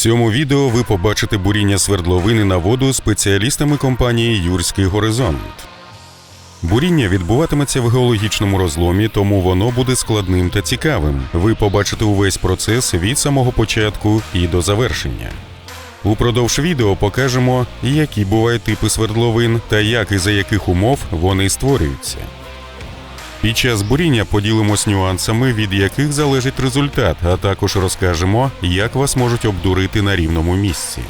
цьому відео ви побачите буріння свердловини на воду спеціалістами компанії Юрський Горизонт. Буріння відбуватиметься в геологічному розломі, тому воно буде складним та цікавим. Ви побачите увесь процес від самого початку і до завершення. Упродовж відео покажемо, які бувають типи свердловин та як і за яких умов вони створюються. Під час буріння поділимось нюансами, від яких залежить результат, а також розкажемо, як вас можуть обдурити на рівному місці.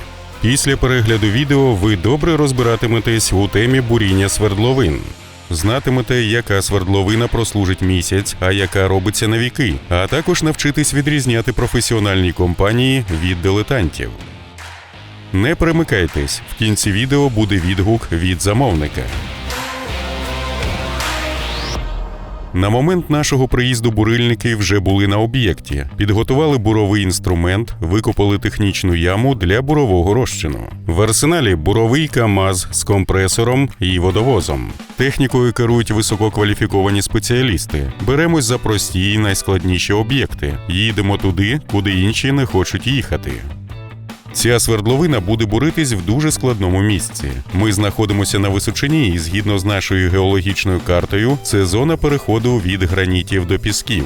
Після перегляду відео ви добре розбиратиметесь у темі буріння свердловин. Знатимете, яка свердловина прослужить місяць, а яка робиться на віки, а також навчитись відрізняти професіональні компанії від дилетантів. Не перемикайтесь, в кінці відео буде відгук від замовника. На момент нашого приїзду бурильники вже були на об'єкті, підготували буровий інструмент, викопали технічну яму для бурового розчину. В арсеналі буровий КАМАЗ з компресором і водовозом. Технікою керують висококваліфіковані спеціалісти. Беремось за прості і найскладніші об'єкти. Їдемо туди, куди інші не хочуть їхати. Ця свердловина буде буритись в дуже складному місці. Ми знаходимося на височині, і згідно з нашою геологічною картою, це зона переходу від гранітів до пісків.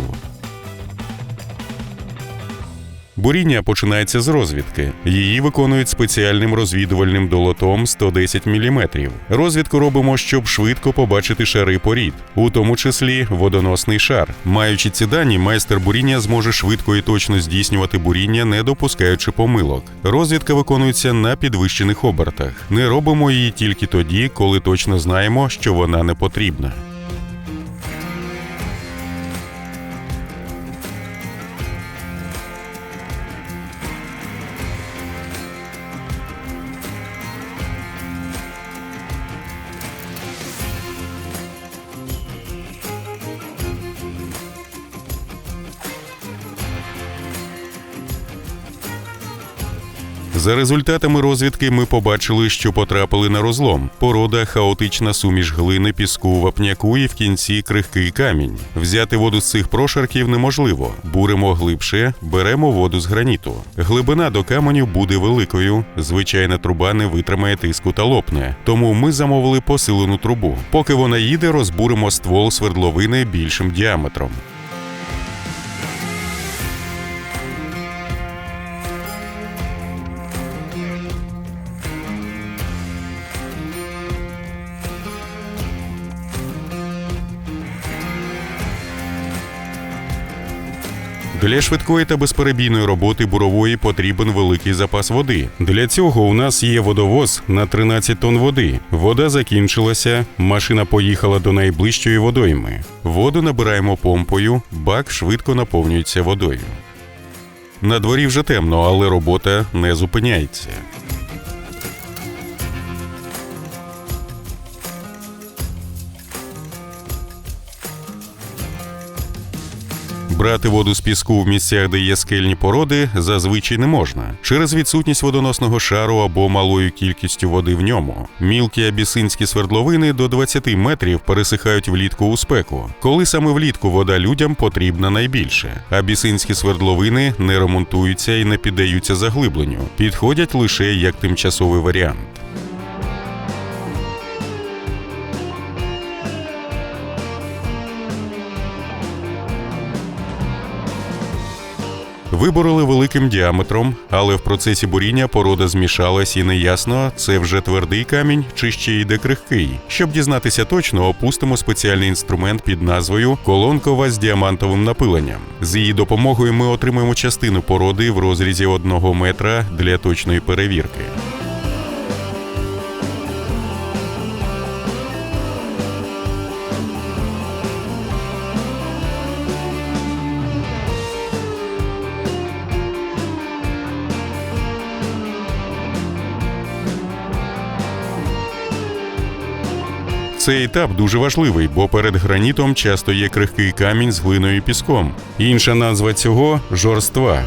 Буріння починається з розвідки. Її виконують спеціальним розвідувальним долотом 110 мм. Розвідку робимо, щоб швидко побачити шари порід, у тому числі водоносний шар. Маючи ці дані, майстер буріння зможе швидко і точно здійснювати буріння, не допускаючи помилок. Розвідка виконується на підвищених обертах. Не робимо її тільки тоді, коли точно знаємо, що вона не потрібна. За результатами розвідки ми побачили, що потрапили на розлом. Порода хаотична суміш глини, піску, вапняку і в кінці крихкий камінь. Взяти воду з цих прошарків неможливо. Буримо глибше, беремо воду з граніту. Глибина до каменю буде великою. Звичайна труба не витримає тиску та лопне. Тому ми замовили посилену трубу. Поки вона їде, розбуримо ствол свердловини більшим діаметром. Для швидкої та безперебійної роботи бурової потрібен великий запас води. Для цього у нас є водовоз на 13 тонн води. Вода закінчилася, машина поїхала до найближчої водойми. Воду набираємо помпою, бак швидко наповнюється водою. На дворі вже темно, але робота не зупиняється. Брати воду з піску в місцях, де є скельні породи, зазвичай не можна через відсутність водоносного шару або малою кількістю води в ньому. Мілкі абісинські свердловини до 20 метрів пересихають влітку у спеку, коли саме влітку вода людям потрібна найбільше. Абісинські свердловини не ремонтуються і не піддаються заглибленню, підходять лише як тимчасовий варіант. Вибороли великим діаметром, але в процесі буріння порода змішалась і неясно, це вже твердий камінь чи ще йде крихкий. Щоб дізнатися точно, опустимо спеціальний інструмент під назвою колонкова з діамантовим напиленням. З її допомогою ми отримаємо частину породи в розрізі одного метра для точної перевірки. Цей етап дуже важливий, бо перед гранітом часто є крихкий камінь з глиною і піском. Інша назва цього жорства.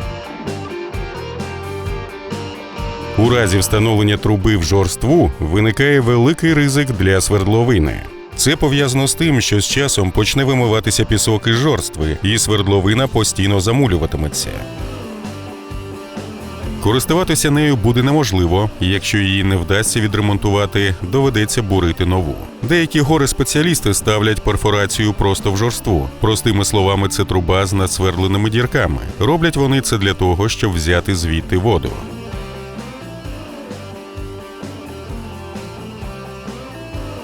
У разі встановлення труби в жорству виникає великий ризик для свердловини. Це пов'язано з тим, що з часом почне вимиватися пісок із жорстви, і свердловина постійно замулюватиметься. Користуватися нею буде неможливо, і якщо її не вдасться відремонтувати, доведеться бурити нову. Деякі гори спеціалісти ставлять перфорацію просто в жорству. Простими словами, це труба з надсвердленими дірками. Роблять вони це для того, щоб взяти звідти воду.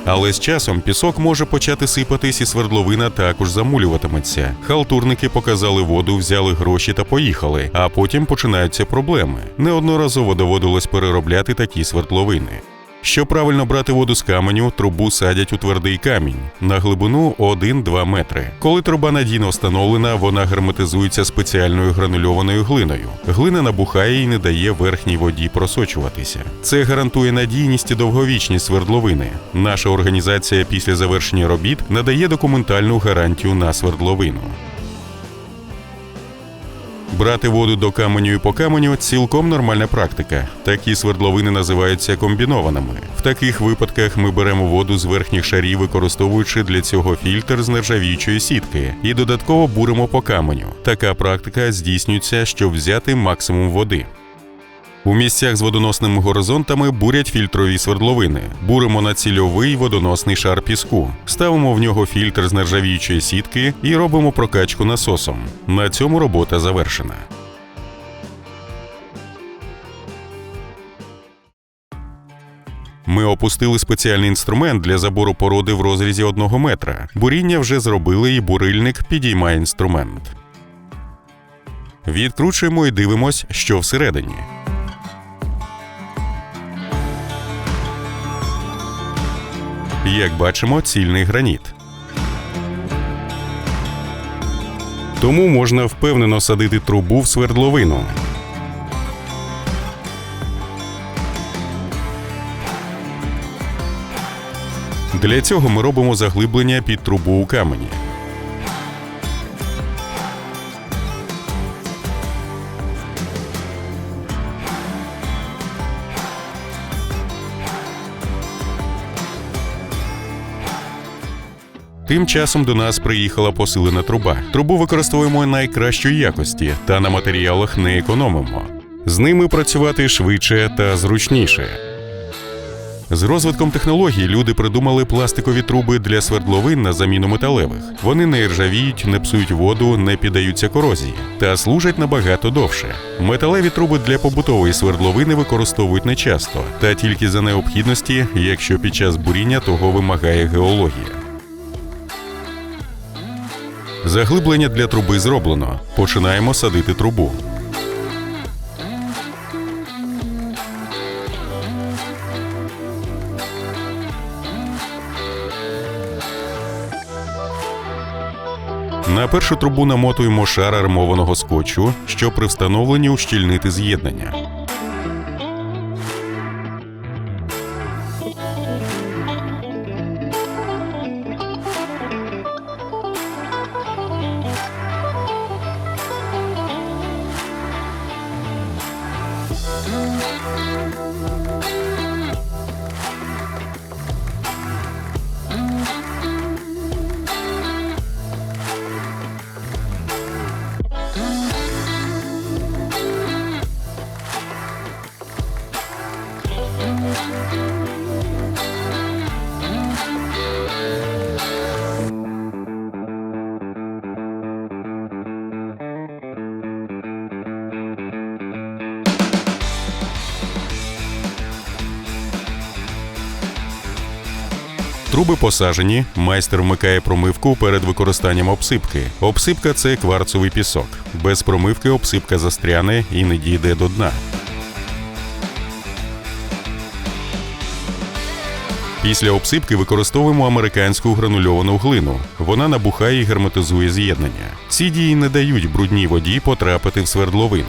Але з часом пісок може почати сипатись, і свердловина також замулюватиметься. Халтурники показали воду, взяли гроші та поїхали. А потім починаються проблеми. Неодноразово доводилось переробляти такі свердловини. Щоб правильно брати воду з каменю, трубу садять у твердий камінь на глибину 1-2 метри. Коли труба надійно встановлена, вона герметизується спеціальною гранульованою глиною. Глина набухає і не дає верхній воді просочуватися. Це гарантує надійність і довговічність свердловини. Наша організація після завершення робіт надає документальну гарантію на свердловину. Брати воду до каменю і по каменю цілком нормальна практика. Такі свердловини називаються комбінованими. В таких випадках ми беремо воду з верхніх шарів, використовуючи для цього фільтр з нержавіючої сітки, і додатково буримо по каменю. Така практика здійснюється, щоб взяти максимум води. У місцях з водоносними горизонтами бурять фільтрові свердловини. Буримо на цільовий водоносний шар піску, ставимо в нього фільтр з нержавіючої сітки і робимо прокачку насосом. На цьому робота завершена. Ми опустили спеціальний інструмент для забору породи в розрізі одного метра. Буріння вже зробили, і бурильник підіймає інструмент. Відкручуємо і дивимось, що всередині. Як бачимо, цільний граніт. Тому можна впевнено садити трубу в свердловину. Для цього ми робимо заглиблення під трубу у камені. Тим часом до нас приїхала посилена труба. Трубу використовуємо найкращої якості та на матеріалах не економимо. З ними працювати швидше та зручніше. З розвитком технологій люди придумали пластикові труби для свердловин на заміну металевих. Вони не ржавіють, не псують воду, не піддаються корозії та служать набагато довше. Металеві труби для побутової свердловини використовують нечасто, та тільки за необхідності, якщо під час буріння того вимагає геологія. Заглиблення для труби зроблено. Починаємо садити трубу. На першу трубу намотуємо шар армованого скотчу, щоб при встановленні ущільнити з'єднання. Thank you. Труби посажені, майстер вмикає промивку перед використанням обсипки. Обсипка це кварцовий пісок. Без промивки обсипка застряне і не дійде до дна. Після обсипки використовуємо американську гранульовану глину. Вона набухає і герметизує з'єднання. Ці дії не дають брудній воді потрапити в свердловину.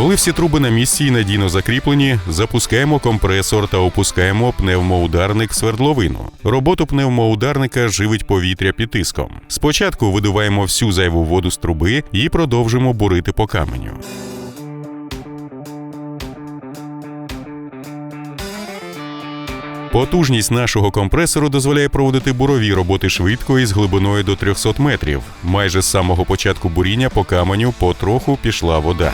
Коли всі труби на місці і надійно закріплені, запускаємо компресор та опускаємо пневмоударник в свердловину. Роботу пневмоударника живить повітря під тиском. Спочатку видуваємо всю зайву воду з труби і продовжимо бурити по каменю. Потужність нашого компресору дозволяє проводити бурові роботи швидко і з глибиною до 300 метрів. Майже з самого початку буріння по каменю потроху пішла вода.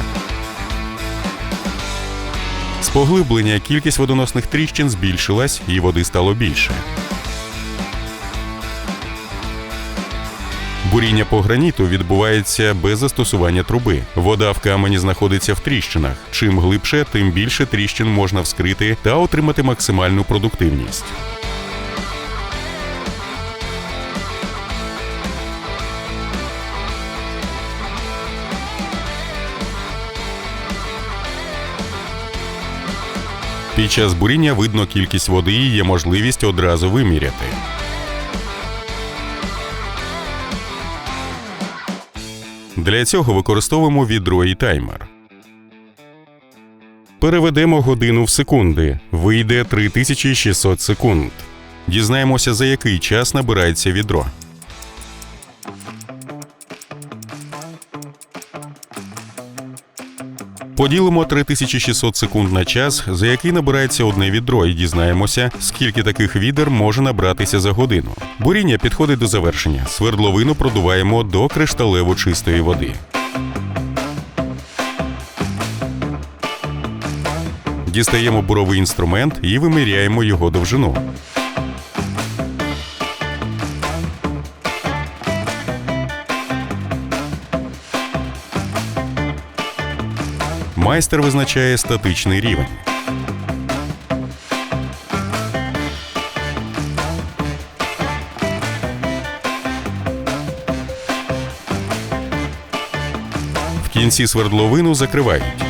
З поглиблення кількість водоносних тріщин збільшилась і води стало більше. Буріння по граніту відбувається без застосування труби. Вода в камені знаходиться в тріщинах. Чим глибше, тим більше тріщин можна вскрити та отримати максимальну продуктивність. Під час буріння видно кількість води і є можливість одразу виміряти. Для цього використовуємо відро і таймер. Переведемо годину в секунди. Вийде 3600 секунд. Дізнаємося, за який час набирається відро. Поділимо 3600 секунд на час, за який набирається одне відро, і дізнаємося, скільки таких відер може набратися за годину. Буріння підходить до завершення. Свердловину продуваємо до кришталево чистої води. Дістаємо буровий інструмент і виміряємо його довжину. Майстер визначає статичний рівень. В кінці свердловину закривають.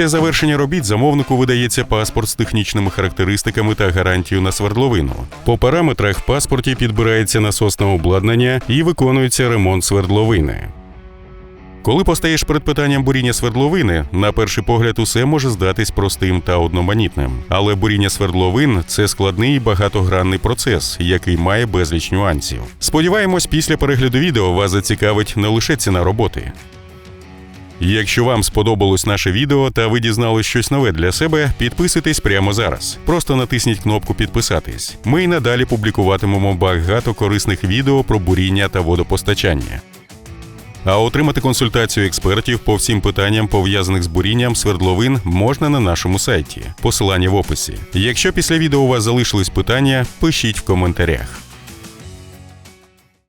Після завершення робіт замовнику видається паспорт з технічними характеристиками та гарантією на свердловину. По параметрах в паспорті підбирається насосне обладнання і виконується ремонт свердловини. Коли постаєш перед питанням буріння свердловини, на перший погляд усе може здатись простим та одноманітним. Але буріння свердловин це складний і багатогранний процес, який має безліч нюансів. Сподіваємось, після перегляду відео вас зацікавить не лише ціна роботи. Якщо вам сподобалось наше відео та ви дізнали щось нове для себе, підписуйтесь прямо зараз. Просто натисніть кнопку Підписатись. Ми й надалі публікуватимемо багато корисних відео про буріння та водопостачання. А отримати консультацію експертів по всім питанням, пов'язаних з бурінням свердловин, можна на нашому сайті. Посилання в описі. Якщо після відео у вас залишились питання, пишіть в коментарях.